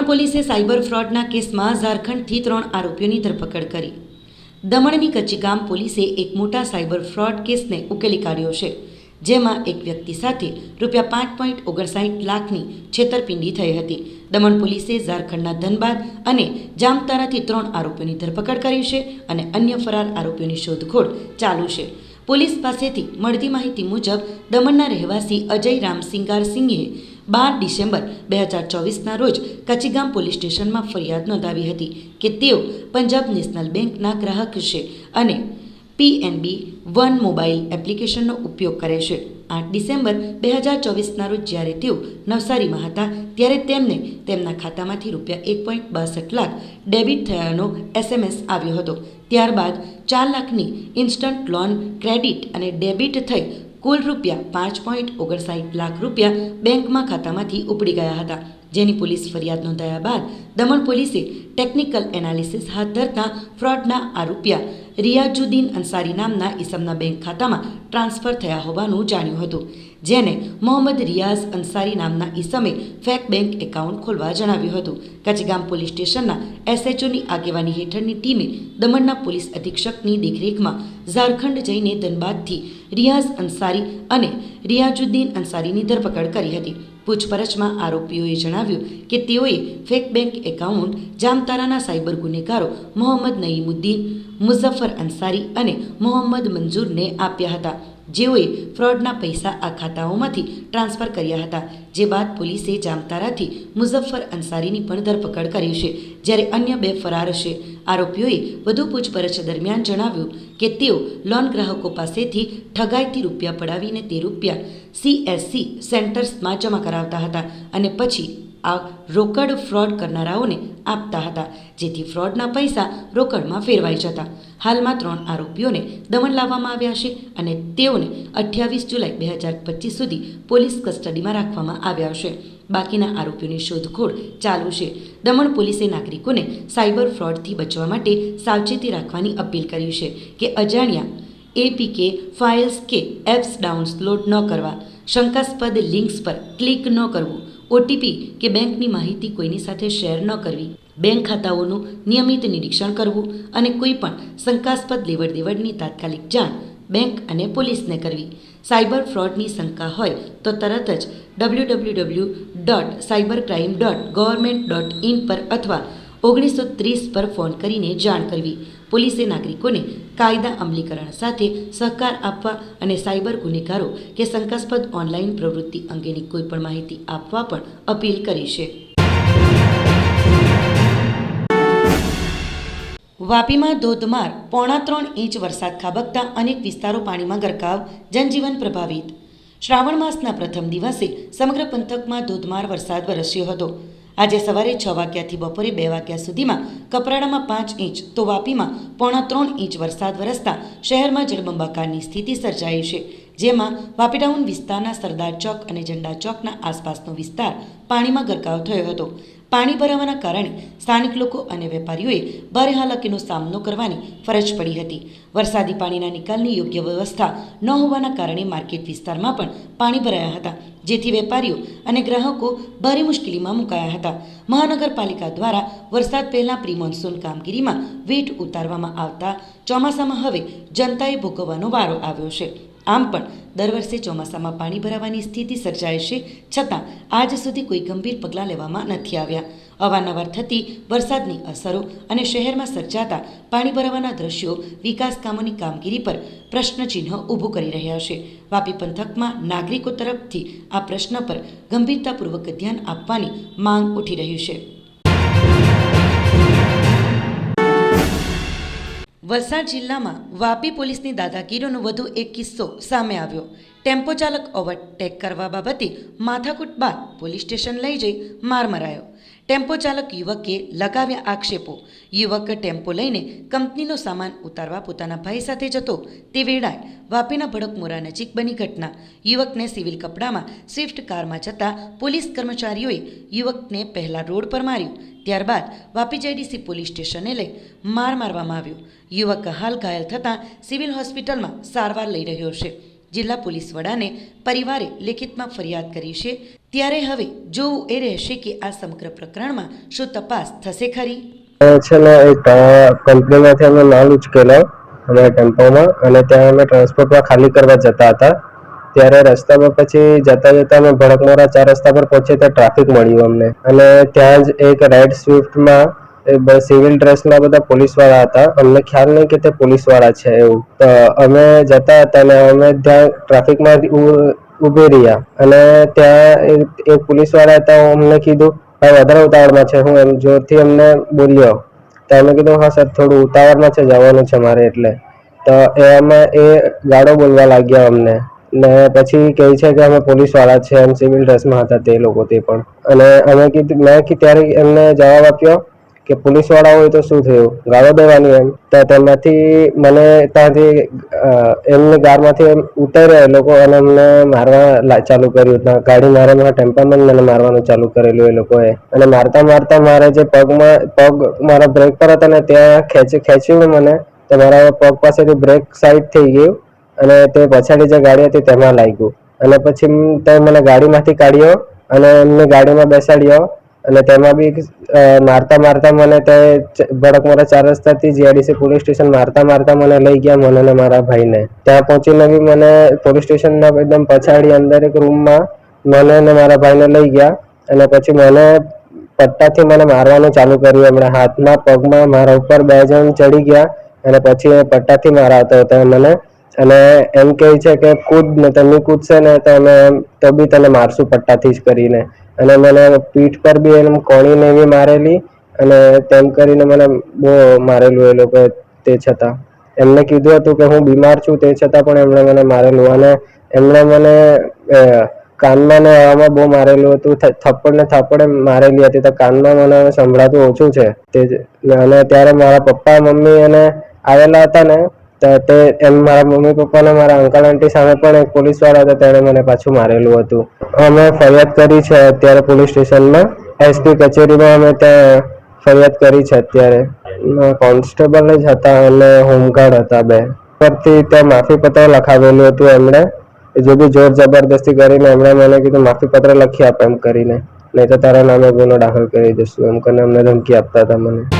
દમણ પોલીસે સાયબર ફ્રોડના કેસમાં ઝારખંડથી ત્રણ આરોપીઓની ધરપકડ કરી. દમણની કચ્છીગામ પોલીસે એક મોટા સાયબર ફ્રોડ કેસને ઉકેલી કાઢ્યો છે, જેમાં એક વ્યક્તિ સાથે રૂપિયા પાંચ પોઈન્ટ ઓગણસાઠ લાખની છેતરપિંડી થઈ હતી. દમણ પોલીસે ઝારખંડના ધનબાદ અને જામતારાથી ત્રણ આરોપીઓની ધરપકડ કરી છે અને અન્ય ફરાર આરોપીઓની શોધખોળ ચાલુ છે. પોલીસ પાસેથી મળતી માહિતી મુજબ, દમણના રહેવાસી અજય રામસિંગાર સિંઘે બાર ડિસેમ્બર બે હજાર ચોવીસના રોજ કચીગામ પોલીસ સ્ટેશનમાં ફરિયાદ નોંધાવી હતી કે તેઓ પંજાબ નેશનલ બેંકના ગ્રાહક છે અને પીએનબી વન મોબાઈલ એપ્લિકેશનનો ઉપયોગ કરે છે. આઠ ડિસેમ્બર બે હજાર ચોવીસના રોજ જ્યારે તેઓ નવસારીમાં હતા ત્યારે તેમને તેમના ખાતામાંથી રૂપિયા એક પોઈન્ટ બાસઠ લાખ ડેબિટ થયાનો એસએમએસ આવ્યો હતો. ત્યારબાદ ચાર લાખની ઇન્સ્ટન્ટ લોન, ક્રેડિટ અને ડેબિટ થઈ કુલ રૂપિયા પાંચ પોઈન્ટ ઓગણસાઠ લાખ રૂપિયા બેંકમાં ખાતામાંથી ઉપડી ગયા હતા, જેની પોલીસ ફરિયાદ નોંધાયા બાદ દમણ પોલીસે ટેકનિકલ એનાલિસિસ હાથ ધરતા ફ્રોડના આ રિયાજુદ્દીન અંસારી નામના ઈસમના બેંક ખાતામાં ટ્રાન્સફર થયા હોવાનું જાણ્યું હતું. જેને મોહમ્મદ રિયાઝ અંસારી નામના ઈસમે ફેક બેંક એકાઉન્ટ ખોલવા જણાવ્યું હતું. કચગામ પોલીસ સ્ટેશનના એસએચઓની આગેવાની હેઠળની ટીમે દમણના પોલીસ અધિક્ષકની દેખરેખમાં ઝારખંડ જઈને ધનબાદથી રિયાઝ અંસારી અને રિયાજુદ્દીન અંસારીની ધરપકડ કરી હતી. પૂછપરછમાં આરોપીઓએ જણાવ્યું કે તેઓએ ફેક બેંક એકાઉન્ટ જામતારાના સાયબર ગુનેગારો મોહમ્મદ નઈમુદ્દીન, મુઝફ્ફર અંસારી અને મોહમ્મદ મંજૂરને આપ્યા હતા. જેઓએ ફ્રોડના પૈસા આ ખાતાઓમાંથી ટ્રાન્સફર કર્યા હતા. જે બાદ પોલીસે જામતારાથી મુઝફ્ફર અંસારીની પણ ધરપકડ કરી છે, જ્યારે અન્ય બે ફરાર છે. આરોપીઓએ વધુ પૂછપરછ દરમિયાન જણાવ્યું કે તેઓ લોન ગ્રાહકો પાસેથી ઠગાઈથી રૂપિયા પડાવીને તે રૂપિયા સીએસસી સેન્ટર્સમાં જમા કરાવતા હતા અને પછી આ રોકડ ફ્રોડ કરનારાઓને આપતા હતા, જેથી ફ્રોડના પૈસા રોકડમાં ફેરવાઈ જતા. હાલમાં ત્રણ આરોપીઓને દમણ લાવવામાં આવ્યા છે અને તેઓને અઠ્યાવીસ જુલાઈ બે હજાર પચીસ સુધી પોલીસ કસ્ટડીમાં રાખવામાં આવ્યા છે. બાકીના આરોપીઓની શોધખોળ ચાલુ છે. દમણ પોલીસે નાગરિકોને સાયબર ફ્રોડથી બચવા માટે સાવચેતી રાખવાની અપીલ કરી છે કે અજાણ્યા એપીકે ફાઇલ્સ કે એપ્સ ડાઉનલોડ ન કરવા. શંકાસ્પદ લિંક્સ પર ક્લિક ન કરવું. ઓટીપી કે બેંકની માહિતી કોઈની સાથે શેર ન કરવી, બેંક ખાતાઓનું નિયમિત નિરીક્ષણ કરવું અને કોઈ પણ શંકાસ્પદ લેવડ દેવડની તાત્કાલિક જાણ બેંક અને પોલીસને કરવી. સાયબર ફ્રોડની શંકા હોય તો તરત જ W W W dot cyber crime dot government dot in પર અથવા ઓગણીસો ત્રીસ પર ફોન કરીને જાણ કરવી. પોલીસે નાગરિકોને કાયદા અમલીકરણ સાથે સહકાર આપવા અને સાયબર ગુનેગારો કે શંકાસ્પદ ઓનલાઈન પ્રવૃત્તિ અંગેની કોઈપણ માહિતી આપવા પણ અપીલ કરી છે. વાપીમાં ધોધમાર પોણા ત્રણ ઇંચ વરસાદ ખાબકતા અનેક વિસ્તારો પાણીમાં ગરકાવ, જનજીવન પ્રભાવિત. શ્રાવણ માસના પ્રથમ દિવસે સમગ્ર પંથકમાં ધોધમાર વરસાદ વરસ્યો હતો. આજે સવારે છ વાગ્યાથી બપોરે બે વાગ્યા સુધીમાં કપરાડામાં પાંચ ઇંચ તો વાપીમાં પોણા ત્રણ ઇંચ વરસાદ વરસતા શહેરમાં જળબંબાકારની સ્થિતિ સર્જાઈ છે. જેમાં વાપીટાઉન વિસ્તારના સરદાર ચોક અને ઝંડા ચોકના આસપાસનો વિસ્તાર પાણીમાં ગરકાવ થયો હતો. પાણી ભરાવાના કારણે સ્થાનિક લોકો અને વેપારીઓએ ભારે હાલાકીનો સામનો કરવાની ફરજ પડી હતી. વરસાદી પાણીના નિકાલની યોગ્ય વ્યવસ્થા ન હોવાના કારણે માર્કેટ વિસ્તારમાં પણ પાણી ભરાયા હતા, જેથી વેપારીઓ અને ગ્રાહકો ભારે મુશ્કેલીમાં મુકાયા હતા. મહાનગરપાલિકા દ્વારા વરસાદ પહેલાં પ્રી મોન્સૂન કામગીરીમાં વેટ ઉતારવામાં આવતા ચોમાસામાં હવે જનતાએ ભોગવવાનો વારો આવ્યો છે. આમ પણ દર વર્ષે ચોમાસામાં પાણી ભરાવાની સ્થિતિ સર્જાય છે, છતાં આજ સુધી કોઈ ગંભીર પગલાં લેવામાં નથી આવ્યા. અવારનવાર થતી વરસાદની અસરો અને શહેરમાં સર્જાતા પાણી ભરાવાના દ્રશ્યો વિકાસ કામોની કામગીરી પર પ્રશ્નચિહ્ન ઊભું કરી રહ્યા છે. વાપી પંથકમાં નાગરિકો તરફથી આ પ્રશ્ન પર ગંભીરતાપૂર્વક ધ્યાન આપવાની માંગ ઉઠી રહી છે. વલસાડ જિલ્લામાં વાપી પોલીસની દાદાગીરીનો વધુ એક કિસ્સો સામે આવ્યો. ટેમ્પો ચાલક ઓવરટેક કરવા બાબતે માથાકૂટ બાદ પોલીસ સ્ટેશન લઈ જઈ માર મરાયો. ટેમ્પો ચાલક યુવકે લગાવ્યા આક્ષેપો. યુવક ટેમ્પો લઈને કંપનીનો સામાન ઉતારવા પોતાના ભાઈ સાથે જતો. તે વેળાએ વાપીના ભડકમોરા નજીક બની ઘટના. યુવકને સિવિલ કપડામાં સ્વિફ્ટ કારમાં જતા પોલીસ કર્મચારીઓએ યુવકને પહેલા રોડ પર માર્યું. ત્યારબાદ વાપી જેડીસી પોલીસ સ્ટેશને લઈ માર મારવામાં આવ્યો. યુવક હાલ ઘાયલ થતાં સિવિલ હોસ્પિટલમાં સારવાર લઈ રહ્યો છે. જિલ્લા પોલીસ વડાને પરિવારે લેખિતમાં ફરિયાદ કરી છે. ત્યારે હવે જોવું એ રહેશે કે આ સમગ્ર પ્રકરણમાં શું તપાસ થશે ખરી? છે ને એક કંપનીમાંથી અમે માલ ઉચકેલો અમારા ટેમ્પોમાં અને ત્યાં અમે ટ્રાન્સપોર્ટમાં ખાલી કરવા જતા હતા. ત્યારે રસ્તામાં પછી જતા જતા અમે ભડકમોરા ચાર રસ્તા પર પહોંચે ત્યાં ટ્રાફિક મળ્યું અમને. અને ત્યાં જ એક રેડ સ્વિફ્ટમાં સિવિલ ડ્રેસના બધા પોલીસવાળા હતા. અમને ખ્યાલ નહીં કે તે પોલીસવાળા છે એવું. તો અમે જતા હતા અને અમે ત્યાં ટ્રાફિકમાં ઊભી રહ્યા. અને ત્યાં એક- પોલીસવાળા હતા અમને કીધું, ભાઈ, વધારે ઉતાવળમાં છે. હું એમ જોરથી અમને બોલ્યો. તો અમે કીધું, હા, સર, થોડું ઉતાવળમાં છે, જવાનું છે મારે એટલે. તો એ અમે એ ગાળો બોલવા લાગ્યા અમને. ને પછી કહે છે કે અમે પોલીસવાળા છે એમ સિવિલ ડ્રેસમાં હતા તે લોકો તે પણ. અને અમે કીધું, મેં ત્યારે એમને જવાબ આપ્યો કે પોલીસવાળા હોય તો શું થયું? ગાળો દેવાની એમ. તો તેમાંથી મને ત્યાંથી એમને ગારમાંથી એમ ઉતર્યા એ લોકો અને અમને મારવા ચાલુ કર્યું. ત્યાં ગાડી મારે મારા ટેમ્પામાં મને મારવાનું ચાલુ કરેલું એ લોકોએ. અને મારતા મારતા મારે જે પગમાં, પગ મારા બ્રેક પર હતા ને ત્યાં ખેંચી, ખેંચ્યું મને. તો મારા પગ પાસેથી બ્રેક સાઈડ થઈ ગયું અને તે પછાડી જે ગાડી હતી તેમાં લાગ્યું. અને પછી તે મને ગાડીમાંથી કાઢ્યો અને એમને ગાડીમાં બેસાડ્યો. અને તેમાં બી મારતા મારતા મને તે ભડક મારા ચાર રસ્તાથી જીઆઈડીસી પોલીસ સ્ટેશન મારતા મારતા મને લઈ ગયા મને ને મારા ભાઈને. ત્યાં પહોંચીને બી મને પોલીસ સ્ટેશનના એકદમ પછાડી અંદર એક રૂમમાં મને અને મારા ભાઈને લઈ ગયા અને પછી મને પટ્ટાથી મને મારવાનું ચાલુ કર્યું. એમણે હાથમાં પગમાં મારા ઉપર બે જણ ચડી ગયા અને પછી એ પટ્ટાથી મારા હતો મને અને એમ કહે છે કે કૂદ ને તમે કૂદશે ને તો અમે તો બી તને મારશું પટ્ટાથી જ કરીને. અને મને પીઠ પર બી એમ કોણીને એવી મારેલી અને તેમ કરીને મને બહુ મારેલું એ લોકોએ તે છતાં. એમને કીધું હતું કે હું બીમાર છું તે છતાં પણ એમણે મને મારેલું અને એમણે મને કાનમાં ને હવામાં બહુ મારેલું હતું. થપ્પડ ને થપ્પડ એમ મારેલી હતી તો કાનમાં મને સંભળાતું ઓછું છે. તે. અને ત્યારે મારા પપ્પા, મમ્મી અને આવેલા હતા ને તો એમ મારા મમ્મી પપ્પા ને મારા અંકલ આંટી સામે પણ એક પોલીસવાળા હતા, તેણે મને પાછું મારેલું હતું. અમે ફરિયાદ કરી છે અત્યારે પોલીસ સ્ટેશનમાં એસપી કચેરીમાં અમે ત્યાં ફરિયાદ કરી છે અત્યારે. કોન્સ્ટેબલ જ હતા અને હોમગાર્ડ હતા બે. પરથી ત્યાં માફી પત્ર લખાવેલું હતું એમણે. જો બી જોર જબરદસ્તી કરીને એમણે મને કીધું, માફી પત્ર લખી આપ એમ કરીને. નહીં તો તારા નામે ગુનો દાખલ કરી દઈશું. એમ કરીને અમને ધમકી આપતા હતા મને.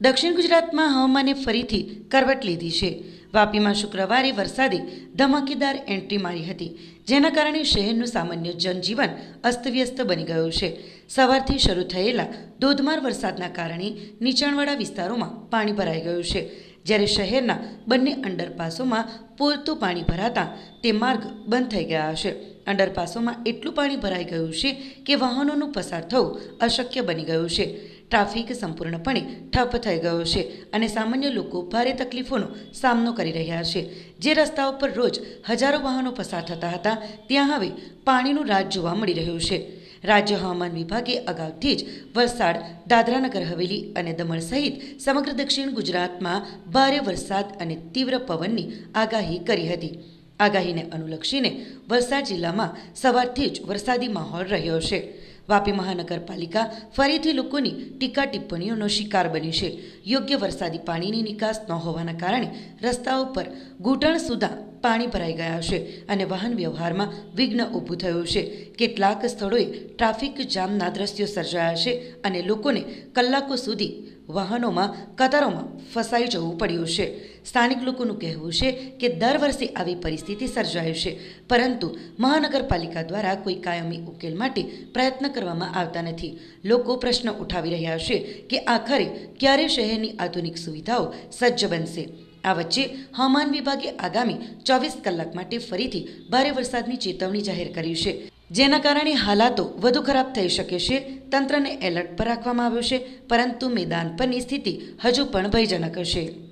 દક્ષિણ ગુજરાતમાં હવામાને ફરીથી કરવટ લીધી છે. વાપીમાં શુક્રવારે વરસાદે ધમાકેદાર એન્ટ્રી મારી હતી, જેના કારણે શહેરનું સામાન્ય જનજીવન અસ્તવ્યસ્ત બની ગયું છે. સવારથી શરૂ થયેલા ધોધમાર વરસાદના કારણે નીચાણવાળા વિસ્તારોમાં પાણી ભરાઈ ગયું છે. જ્યારે શહેરના બંને અંડરપાસોમાં પૂરતું પાણી ભરાતા તે માર્ગ બંધ થઈ ગયા છે. અંડરપાસોમાં એટલું પાણી ભરાઈ ગયું છે કે વાહનોનું પસાર થવું અશક્ય બની ગયું છે. ટ્રાફિક સંપૂર્ણપણે ઠપ થઈ ગયો છે અને સામાન્ય લોકો ભારે તકલીફોનો સામનો કરી રહ્યા છે. જે રસ્તાઓ પર રોજ હજારો વાહનો પસાર થતા હતા, ત્યાં હવે પાણીનું રાજ જોવા મળી રહ્યું છે. રાજ્ય હવામાન વિભાગે અગાઉથી જ વલસાડ દાદરાનગર હવેલી અને દમણ સહિત સમગ્ર દક્ષિણ ગુજરાતમાં ભારે વરસાદ અને તીવ્ર પવનની આગાહી કરી હતી. આગાહીને અનુલક્ષીને વલસાડ જિલ્લામાં સવારથી જ વરસાદી માહોલ રહ્યો છે. વાપી મહાનગરપાલિકા ફરીથી લોકોની ટીકા ટિપ્પણીઓનો શિકાર બની છે. યોગ્ય વરસાદી પાણીની નિકાસ ન હોવાના કારણે રસ્તાઓ પર ઘૂંટણ સુધા પાણી ભરાઈ ગયા છે અને વાહન વ્યવહારમાં વિઘ્ન ઊભું થયું છે. કેટલાક સ્થળોએ ટ્રાફિક જામના દ્રશ્યો સર્જાયા છે અને લોકોને કલાકો સુધી વાહનોમાં, કતારોમાં ફસાઈ જવું પડ્યું છે. સ્થાનિક લોકોનું કહેવું છે કે દર વર્ષે આવી પરિસ્થિતિ સર્જાય છે. પરંતુ મહાનગરપાલિકા દ્વારા કોઈ કાયમી ઉકેલ માટે પ્રયત્ન કરવામાં આવતા નથી. લોકો પ્રશ્ન ઉઠાવી રહ્યા છે કે આખરે ક્યારે શહેરની આધુનિક સુવિધાઓ સજ્જ બનશે? આ વચ્ચે હવામાન વિભાગે આગામી ચોવીસ કલાક માટે ફરીથી ભારે વરસાદની ચેતવણી જાહેર કરી છે. જેના કારણે હાલાતો વધુ ખરાબ થઈ શકે છે. તંત્રને એલર્ટ પર રાખવામાં આવ્યું છે, પરંતુ મેદાન પરની સ્થિતિ હજુ પણ ભયજનક છે.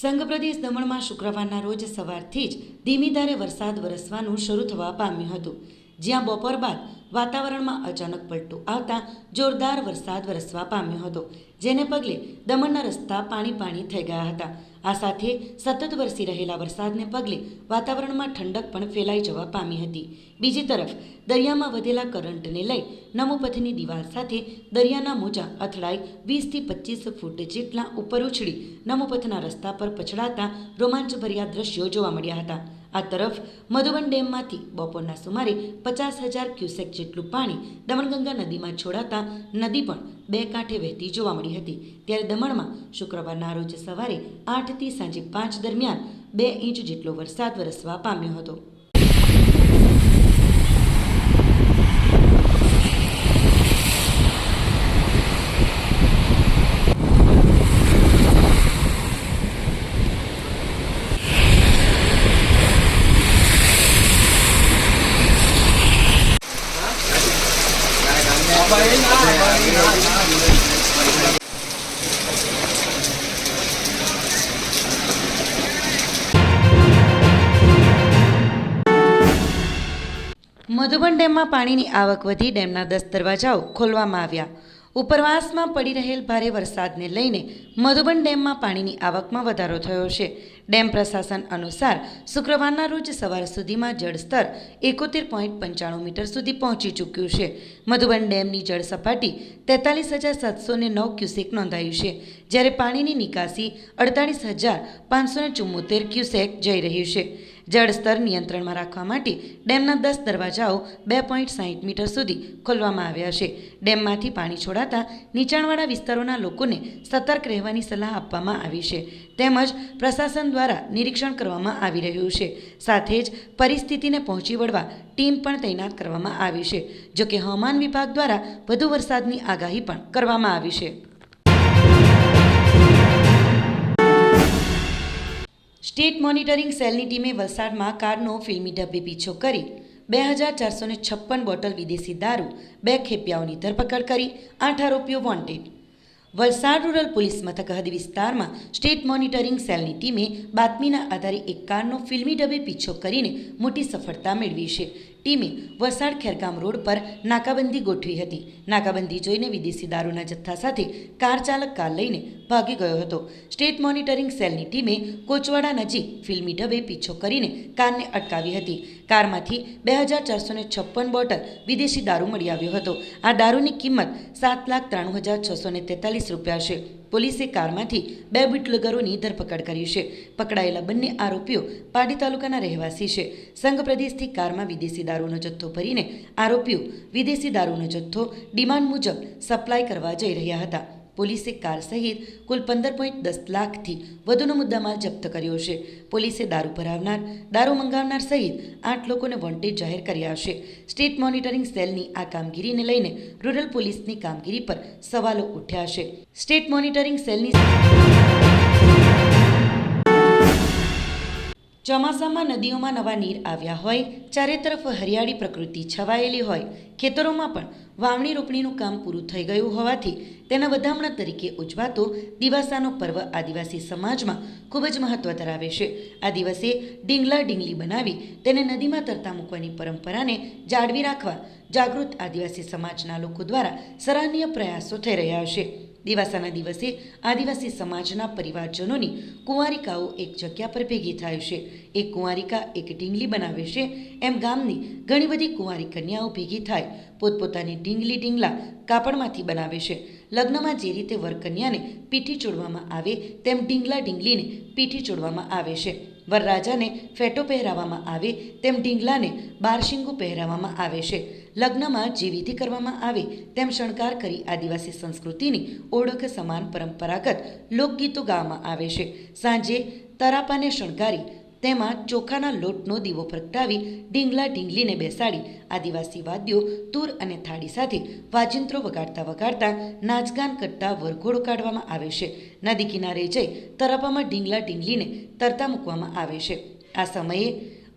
સંઘ પ્રદેશ દમણમાં શુક્રવારના રોજ સવારથી જ ધીમી ધારે વરસાદ વરસવાનું શરૂ થવા પામ્યું હતું. જ્યાં બપોર બાદ વાતાવરણમાં અચાનક પલટો આવતા જોરદાર વરસાદ વરસવા પામ્યો હતો, જેને પગલે દમણના રસ્તા પાણી પાણી થઈ ગયા હતા. આ સાથે સતત વરસી રહેલા વરસાદને પગલે વાતાવરણમાં ઠંડક પણ ફેલાઈ જવા પામી હતી. બીજી તરફ, દરિયામાં વધેલા કરંટને લઈ નમોપથની દિવાલ સાથે દરિયાના મોજા અથડાઈ વીસથી પચીસ ફૂટ જેટલા ઉપર ઉછળી નમોપથના રસ્તા પર પછડાતા રોમાંચભર્યા દ્રશ્યો જોવા મળ્યા હતા. આ તરફ મધુબન ડેમમાંથી બપોરના સુમારે પચાસ હજાર ક્યુસેક જેટલું પાણી દમણગંગા નદીમાં છોડાતા નદી પણ બે કાંઠે વહેતી જોવા મળી હતી. ત્યારે દમણમાં શુક્રવારના રોજ સવારે આઠથી સાંજે પાંચ દરમિયાન બે ઇંચ જેટલો વરસાદ વરસવા પામ્યો હતો. મધુબન ડેમમાં પાણીની આવક વધી ડેમના દસ દરવાજાઓ ખોલવામાં આવ્યા. ઉપરવાસમાં પડી રહેલ ભારે વરસાદને લઈને મધુબન ડેમમાં પાણીની આવકમાં વધારો થયો છે. ડેમ પ્રશાસન અનુસાર શુક્રવારના રોજ સવાર સુધીમાં જળસ્તર એકોતેર પોઈન્ટ પંચાણું મીટર સુધી પહોંચી ચૂક્યું છે. મધુબન ડેમની જળ સપાટી તેતાલીસ હજાર સાતસો ને નવ ક્યુસેક નોંધાયું છે, જ્યારે પાણીની નિકાસી અડતાલીસ હજાર પાંચસો ને ચુમ્મોતેર ક્યુસેક જઈ રહ્યું છે. જળસ્તર નિયંત્રણમાં રાખવા માટે ડેમના દસ દરવાજાઓ બે પોઈન્ટ સાહીઠ મીટર સુધી ખોલવામાં આવ્યા છે. ડેમમાંથી પાણી છોડાતા નીચાણવાળા વિસ્તારોના લોકોને સતર્ક રહેવાની સલાહ આપવામાં આવી છે. તેમજ પ્રશાસન દ્વારા નિરીક્ષણ કરવામાં આવી રહ્યું છે. સાથે જ પરિસ્થિતિને પહોંચી વળવા ટીમ પણ તૈનાત કરવામાં આવી છે, જોકે હવામાન વિભાગ દ્વારા વધુ વરસાદની આગાહી પણ કરવામાં આવી છે. સ્ટેટ મોનિટરિંગ સેલની ટીમે વલસાડમાં કારનો ફિલ્મી ડબ્બે પીછો કરી. બે હજાર ચારસો ને છપ્પન બોટલ વિદેશી દારૂ, બે ખેપિયાઓની ધરપકડ કરી, આઠ આરોપીઓ વોન્ટેડ વલસાડ રૂરલ પોલીસ મથક હદ વિસ્તારમાં સ્ટેટ મોનિટરિંગ સેલની ટીમે બાતમીના આધારે એક કારનો ફિલ્મી ડબ્બે પીછો કરીને મોટી સફળતા મેળવી છે. ટીમે વલસાડ ખેરગામ રોડ પર નાકાબંધી ગોઠવી હતી. નાકાબંધી જોઈને વિદેશી દારૂના જથ્થા સાથે કાર ચાલક કાર લઈને ભાગી ગયો હતો. સ્ટેટ મોનિટરિંગ સેલની ટીમે કોચવાડા નજીક ફિલ્મી ઢબે પીછો કરીને કારને અટકાવી હતી. કારમાંથી બે હજાર ચારસો છપ્પન બોટલ વિદેશી દારૂ મળી આવ્યો હતો. આ દારૂની કિંમત સાત લાખ ત્રાણું હજાર છસો તેતાલીસ રૂપિયા છે. પોલીસે કારમાંથી બે બુટલેગરોની ધરપકડ કરી છે. પકડાયેલા બંને આરોપીઓ પાડી તાલુકાના રહેવાસી છે. સંઘ પ્રદેશથી કારમાં વિદેશી દારૂનો જથ્થો ભરીને આરોપીઓ વિદેશી દારૂનો જથ્થો ડિમાન્ડ મુજબ સપ્લાય કરવા જઈ રહ્યા હતા. પોલીસે કાર સહિત કુલ પંદર પોઈન્ટ દસ લાખથી વધુનો મુદ્દામાલ જપ્ત કર્યો છે. પોલીસે દારૂ ભરાવનાર, દારૂ મંગાવનાર સહિત આઠ લોકોને વોન્ટેડ જાહેર કર્યા છે. સ્ટેટ મોનિટરિંગ સેલની આ કામગીરીને લઈને રૂરલ પોલીસની કામગીરી પર સવાલો ઉઠ્યા છે. સ્ટેટ મોનિટરિંગ સેલની ચોમાસામાં નદીઓમાં નવા નીર આવ્યા હોય, ચારે તરફ હરિયાળી પ્રકૃતિ છવાયેલી હોય, ખેતરોમાં પણ વાવણી રોપણીનું કામ પૂરું થઈ ગયું હોવાથી તેના વધામણા તરીકે ઉજવાતો દિવાસાનો પર્વ આદિવાસી સમાજમાં ખૂબ જ મહત્વ ધરાવે છે. આ દિવસે ડીંગલા ડીંગલી બનાવી તેને નદીમાં તરતા મૂકવાની પરંપરાને જાળવી રાખવા જાગૃત આદિવાસી સમાજના લોકો દ્વારા સરાહનીય પ્રયાસો થઈ રહ્યા છે. દિવાસાના દિવસે આદિવાસી સમાજના પરિવારજનોની કુંવારિકાઓ એક જગ્યા પર ભેગી થાય છે. એક કુંવારિકા એક ઢીંગલી બનાવે છે. એમ ગામની ઘણી બધી કુંવારી કન્યાઓ ભેગી થાય, પોતપોતાની ઢીંગલી ઢીંગલા કાપડમાંથી બનાવે છે. લગ્નમાં જે રીતે વરકન્યાને પીઠી ચોડવામાં આવે, તેમ ઢીંગલા ઢીંગલીને પીઠી ચોડવામાં આવે છે. વરરાજાને ફેટો પહેરાવવામાં આવે, તેમ ઢીંગલાને બારશિંગુ પહેરાવવામાં આવે છે. લગ્નમાં જે વિધિ કરવામાં આવે, તેમ શણગાર કરી આદિવાસી સંસ્કૃતિની ઓળખ સમાન પરંપરાગત લોકગીતો ગાવામાં આવે છે. સાંજે તરાપાને શણગારી તેમાં ચોખાના લોટનો દીવો પ્રગટાવી ઢીંગલા ઢીંગલીને બેસાડી આદિવાસી વાદ્યો, તૂર અને થાળી સાથે વાજિંત્રો વગાડતા વગાડતા નાચગાન કરતા વરઘોડો કાઢવામાં આવે છે. નદી કિનારે જઈ તરાપામાં ઢીંગલા ઢીંગલીને તરતા મૂકવામાં આવે છે. આ સમયે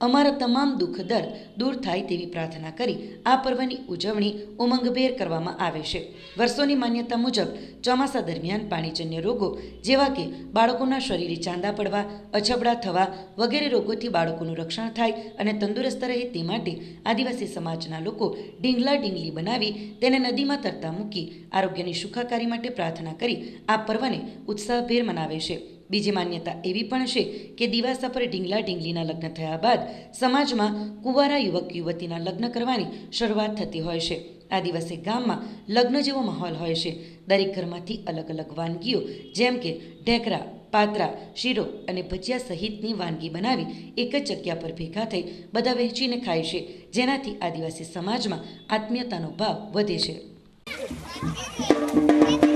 અમારા તમામ દુઃખ દર દૂર થાય તેવી પ્રાર્થના કરી આ પર્વની ઉજવણી ઉમંગભેર કરવામાં આવે છે. વર્ષોની માન્યતા મુજબ ચોમાસા દરમિયાન પાણીજન્ય રોગો જેવા કે બાળકોના શરીરે ચાંદા પડવા, અછબડા થવા વગેરે રોગોથી બાળકોનું રક્ષણ થાય અને તંદુરસ્ત રહે તે માટે આદિવાસી સમાજના લોકો ઢીંગલા ઢીંગલી બનાવી તેને નદીમાં તરતા મૂકી આરોગ્યની સુખાકારી માટે પ્રાર્થના કરી આ પર્વને ઉત્સાહભેર મનાવે છે. બીજી માન્યતા એવી પણ છે કે દિવાસા પર ઢીંગલા ઢીંગલીના લગ્ન થયા બાદ સમાજમાં કુંવારા યુવક યુવતીના લગ્ન કરવાની શરૂઆત થતી હોય છે. આ દિવસે ગામમાં લગ્ન જેવો માહોલ હોય છે. દરેક ઘરમાંથી અલગ અલગ વાનગીઓ જેમ કે ઢેકરા, પાત્રા, શીરો અને ભજીયા સહિતની વાનગી બનાવી એક જ જગ્યા પર ભેગા થઈ બધા વહેંચીને ખાય છે, જેનાથી આદિવાસી સમાજમાં આત્મીયતાનો ભાવ વધે છે.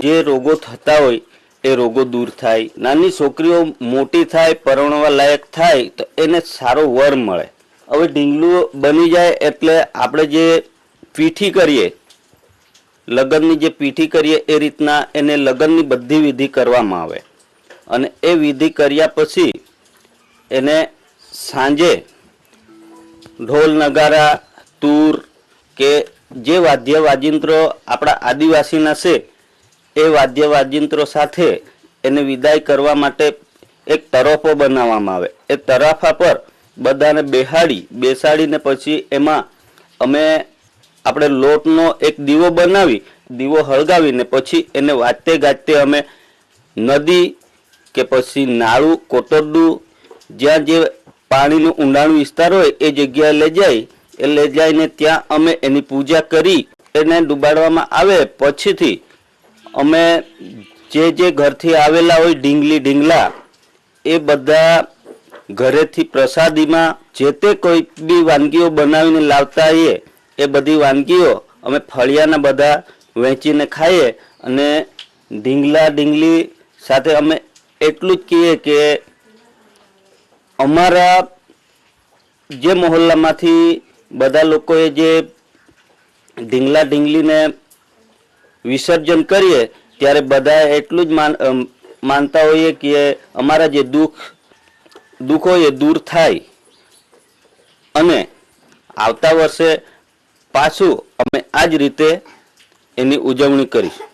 જે રોગો થતા હોય એ રોગો દૂર થાય. નાની છોકરીઓ મોટી થાય, પરણવા લાયક થાય, તો એને સારો વર મળે. હવે ઢીંગલું બની જાય એટલે આપણે જે પીઠી કરીએ, લગ્નની જે પીઠી કરીએ, એ રીતના એને લગ્નની બધી વિધિ કરવામાં આવે. અને એ વિધિ કર્યા પછી એને સાંજે ઢોલ, નગારા, તૂર કે જે વાદ્ય, વાજિંત્રો આપણા આદિવાસીના છે એ વાદ્ય વાદ્યંત્રો સાથે એને વિદાય કરવા માટે એક તરફો બનાવવામાં આવે. એ તરાફા પર બધાને બેહાડી, બેસાડીને પછી એમાં અમે આપણે લોટનો એક દીવો બનાવી, દીવો હળગાવીને પછી એને વાતે ગાતે અમે નદી કે પછી નાળું કોટરડું જ્યાં જે પાણીનું ઊંડાણ વિસ્તાર હોય એ જગ્યાએ લઈ જાય. એ લઈ જઈને ત્યાં અમે એની પૂજા કરી, એને ડુબાડવામાં આવે. પછીથી અમે જે જે ઘરથી આવેલા હોય ઢીંગલી ઢીંગલા, એ બધા ઘરેથી પ્રસાદીમાં જે તે કોઈ બી વાનગીઓ બનાવીને લાવતા હોઈએ એ બધી વાનગીઓ અમે ફળિયાના બધા વહેંચીને ખાઈએ અને ઢીંગલા ઢીંગલી સાથે અમે એટલું જ કહીએ કે અમારા જે મહોલ્લામાંથી બધા લોકોએ જે ઢીંગલા ઢીંગલીને વિસર્જન કરીએ, ત્યારે બધા એટલું જ માન માનતા હોઈએ કે અમારા જે દુઃખ, દુઃખો એ દૂર થાય. અને આવતા વર્ષે પાછું અમે આ જ રીતે એની ઉજવણી કરીશું.